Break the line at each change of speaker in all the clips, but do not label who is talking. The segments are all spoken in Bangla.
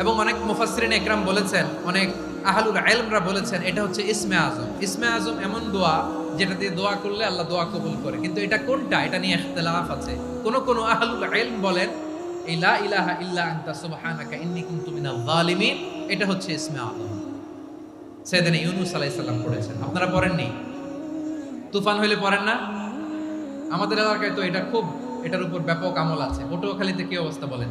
এবং অনেক মুফাসসিরিন একরাম বলেছেন, অনেক আহলুল ইলমরা বলেছেন, এটা হচ্ছে ইসমে আজম। ইসমে আজম এমন দোয়া যেটা দিয়ে দোয়া করলে আল্লাহ দোয়া কবুল করে। কিন্তু এটা কোনটা? এটা নিয়ে ইখতিলাফ আছে। কোন কোন আহলুল ইলম বলেন, এই লা ইলাহা ইল্লা আনতা সুবহানাকা ইন্নী কুনতু মিনাল জালিমিন এটা হচ্ছে ইসমে আজম। সেদিন ইউনুস আলাইহিস সালাম পড়েছেন। আপনারা পড়েননি? তুফান হইলে পড়েন না? আমাদের এলাকায় তো এটা খুব, এটার উপর ব্যাপক আমল আছে। পটুয়াখালীতে কি অবস্থা বলেন?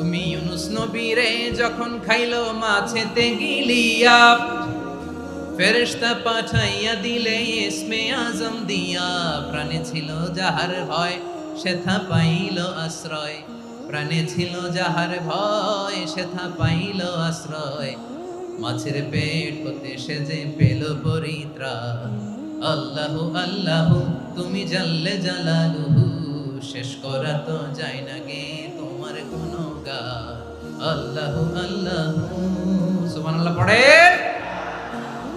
তুমি ইউনুস নবীরে যখন খাইলো মাছেতে গিলিয়া, ফেরেশতা পাঠাইয়া দিলে ইসমে আজম দিয়া। প্রাণে ছিল যাহার ভয়, সেথা পাইল আশ্রয়। প্রাণে ছিল যাহার ভয়, সেথা পাইল আশ্রয়। মাছের পেট হতে সে যে পেল পরিত্রাণ। আল্লাহ আল্লাহ, তুমি জানলে জালালুহু, শেষ করা তো যায় না গে। আল্লাহ আল্লাহ। সুবহানাল্লাহ, পড়েন।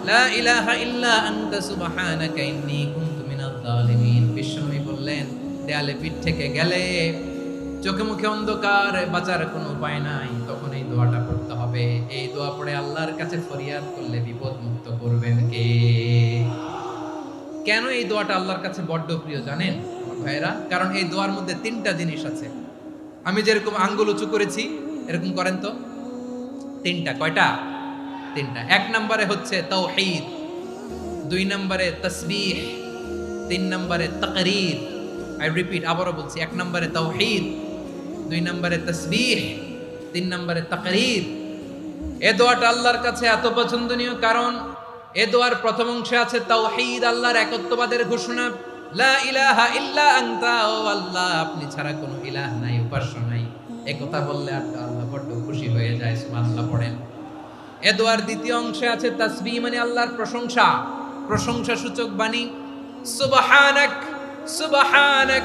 লা ইলাহা ইল্লা আনতা, সুবহানাকা ইন্নী কুনতু বললেন, দেয়ালে পিঠ থেকে গেলে চোখে মুখে অন্ধকার, বাঁচার কোনো উপায় নাই। তখন এই দোয়াটা হবে। এই দোয়া পড়ে আল্লাহর কাছে করলে বিপদ মুক্ত করবেন কে? কেন এই দোয়াটা আল্লাহর কাছে বড্ড প্রিয় জানেন ভাইয়েরা? কারণ এই দোয়ার মধ্যে তিনটা জিনিস আছে। আমি যেরকম আঙ্গুল উঁচু করেছি এরকম করেন তো? তিনটা, কয়টা? তিনটা। এক নম্বরে হচ্ছে তৌহিদ, দুই নম্বরে তসবিহ, তিন নম্বরে তকরির। আই রিপিট আবারও বলছি, এক নম্বরে তৌহিদ, দুই নম্বরে তসবিহ, তিন নম্বরে তকরির। এ দোয়াটা আল্লাহর কাছে এত পছন্দনীয় কারণ, এ দোয়ার প্রথম অংশে আছে তাওহীদ আল্লাহর একত্ববাদের ঘোষণা। লা ইলাহা ইল্লা আনতা, ও আল্লাহ, আপনি ছাড়া কোনো ইলাহ নাই, উপাস্য নাই। এ কথা বললে আর খুশি হয়ে যায়, সুবহানাল্লাহ পড়েন। এ দোয়ার দ্বিতীয় অংশে আছে তাসবিহ মানে আল্লাহর প্রশংসা। প্রশংসা সূচক বাণী। সুবহানাক সুবহানাক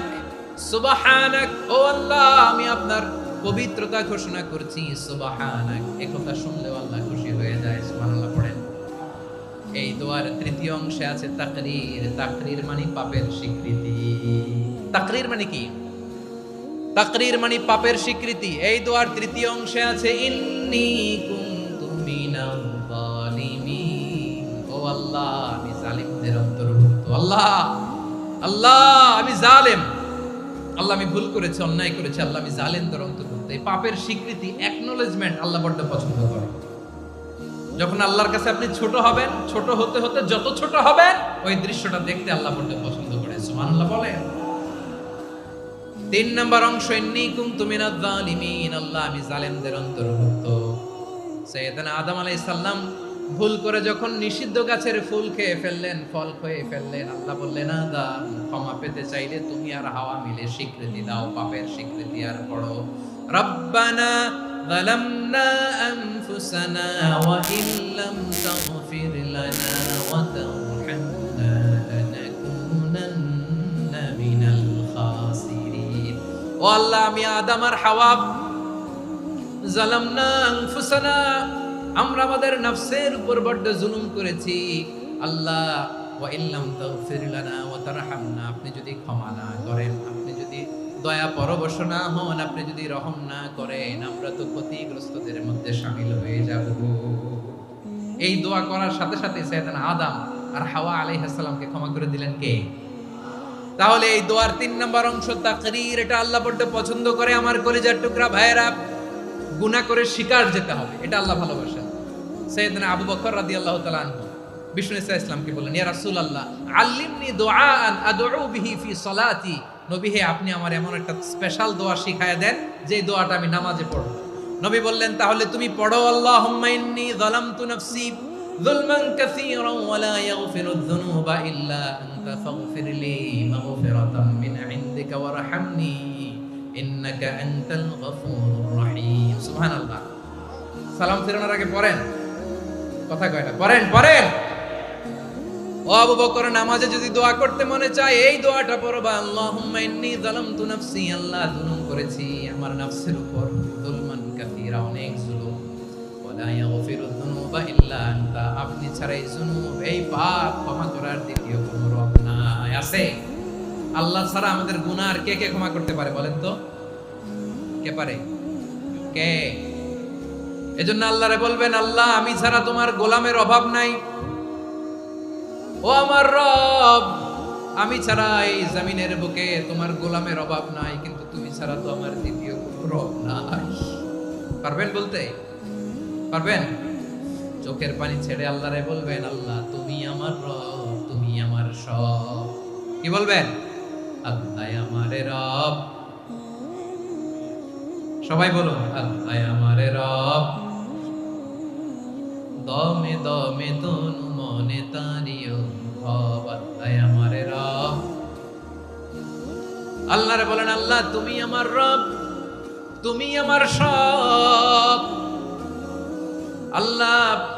সুবহানাক। ও আল্লাহ, আমি আপনার পবিত্রতা ঘোষণা করছি, সুবহানাক। কথা শুনলেও আল্লাহ খুশি হয়ে যায়, সুবহানাল্লাহ পড়েন। এই দোয়ার তৃতীয় অংশে আছে তাকরির। তাকরির মানে পাপের স্বীকৃতি। তাকরির মানে কি? তাকরীর মানে পাপের স্বীকৃতি। এই দোয়ার তৃতীয় অংশে আছে, ইন্নি ও আল্লাহ, আমি জালিমদের অন্তর্ভুক্ত। আল্লাহ আল্লাহ, আমি জালেম। আল্লাহ, আমি ভুল করেছি, অন্যায় করেছি, আল্লাহ, আমি জালেমদের অন্তর্ভুক্ত। এই পাপের স্বীকৃতি অ্যাকনোলেজমেন্ট আল্লাহ বড্ড পছন্দ করে। যখন আল্লাহর কাছে আপনি ছোট হবেন, ছোট হতে হতে যত ছোট হবেন, ওই দৃশ্যটা দেখতে আল্লাহ বড্ড পছন্দ করে। সুবহানাল্লাহ বলেন। তিন নম্বর অংশ এন্নি কুনতু মিনাজ জালিমিন আল্লাহ আমি জালেমদের অন্তর্ভুক্ত সৈয়দনা আদম আলাইহিস সালাম ভুল করে যখন নিষিদ্ধ গাছের ফুল খেয়ে ফেললেন ফল খেয়ে ফেললেন আল্লাহ বললেন আদম ক্ষমা পেতে চাইলে তুমি আর হাওয়া মিলে স্বীকৃতি দাও পাপের স্বীকৃতি আর পড়ো রব্বানা ظلمنا أنفسنا وإن لم تغفر لنا وترحمنا ও আল্লাহ, আমি আদম আর হাওয়া জালামনা আনফুসানা, আমরা আমাদের নফসের উপর বড্ড জুলুম করেছি। আল্লাহ আপনি যদি ক্ষমা না করেন, আপনি যদি দয়া হন, আপনি যদি রহম না করেন, আমরা তো ক্ষতিগ্রস্তদের মধ্যে শামিল হয়ে যাব। এই দোয়া করার সাথে সাথে আদম আর হাওয়া আলাইহিস সালামকে ক্ষমা করে দিলেন কে? তাহলে এই দোয়ার তিন নম্বর অংশ তাকরির, এটা আল্লাহ বড্ড পছন্দ করে আমার কলিজার টুকরা ভাইয়েরা। গুনাহ করে শিকার যেতে হবে, এটা আল্লাহ ভালোবাসেন। সৈয়দনা আবু বকর রাদিয়াল্লাহু তাআলা আনহু, বিষ্ণু ইসা ইসলামকে বললেন ইয়া রাসূলুল্লাহ, আল্লিমনি দুআআন আদউ বিহি ফি সলাতি। নবী হে, আপনি আমার এমন একটা স্পেশাল দোয়া শিখায়া দেন, যে দোয়াটা আমি নামাজে পড়ব। নবী বললেন, তাহলে তুমি পড়ো, আল্লাহুম্মা ইন্নী যালামতু নাফসি। ظلما كثيرا ولا يغفر الذنوب إلا أنت فاغفر لي مغفرة من عندك وارحمني إنك أنت الغفور الرحيم سبحان الله সালাম ফেরানোর আগে পড়েন কথা কয় না পড়েন পড়েন ও আবু বকর নামাজে যদি দোয়া করতে মনে চায় এই দোয়াটা পড়বা আল্লাহুম্মা ইন্নী যালামতু নাফসি আল্লাহ জুলুম করেছি আমার নফসের উপর যুলমান কাসীরা অনেক জুলুম ওয়ালা ইয়াগফিরু যুনুবা ইল্লা আনতা আপনি ছাড়া এই জুনুব, এই পাপ ক্ষমা করার দ্বিতীয় কোনো রব নাই। আছে? আল্লাহ ছাড়া আমাদের গুনাহ আর কে কে ক্ষমা করতে পারে বলেন তো? কে পারে? কে? এজন্য আল্লাহরে বলবেন, আল্লাহ, আমি ছাড়া তোমার গোলামের অভাব নাই। ও আমার রব, আমি ছাড়া এই জমিনের বুকে তোমার গোলামের অভাব নাই, কিন্তু তুমি ছাড়া তো আমার দ্বিতীয় রব নাই। পারবেন বলতে? পারবেন? চোখের পানি ছেড়ে আল্লাহরে বলবেন, আল্লাহ, তুমি আমার রব, তুমি আমার সব। কি বলবেন? আল্লাহ আমারে রব। সবাই বলুন, আল্লাহ আমারে রব। দমে দমে তনু মনে তারিও ভব আল্লাহ আমারে রব। আল্লাহরে বলেন, আল্লাহ, তুমি আমার রব, তুমি আমার সব। আল্লাহ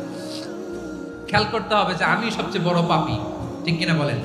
খেয়াল করতে হবে যে আমি সবচেয়ে বড় পাপি। ঠিক কিনা বলেন?